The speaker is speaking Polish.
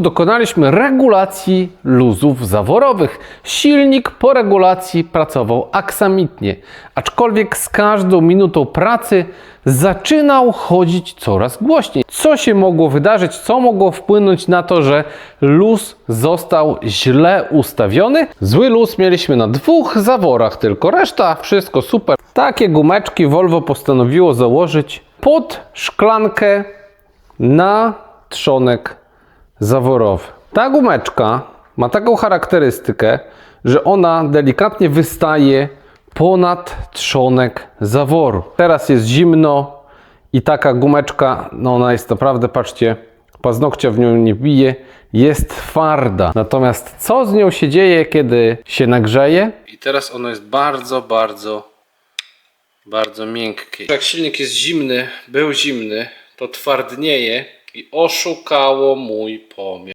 Dokonaliśmy regulacji luzów zaworowych. Silnik po regulacji pracował aksamitnie, aczkolwiek z każdą minutą pracy zaczynał chodzić coraz głośniej. Co się mogło wydarzyć? Co mogło wpłynąć na to, że luz został źle ustawiony? Zły luz mieliśmy na dwóch zaworach, tylko reszta wszystko super. Takie gumeczki Volvo postanowiło założyć pod szklankę na trzonek zaworowy. Ta gumeczka ma taką charakterystykę, że ona delikatnie wystaje ponad trzonek zaworu. Teraz jest zimno i taka gumeczka, no ona jest naprawdę, patrzcie, paznokcia w nią nie bije, jest twarda. Natomiast co z nią się dzieje, kiedy się nagrzeje? I teraz ona jest bardzo, bardzo, bardzo miękkie. Jak silnik jest zimny, był zimny, to twardnieje i oszukało mój pomiar.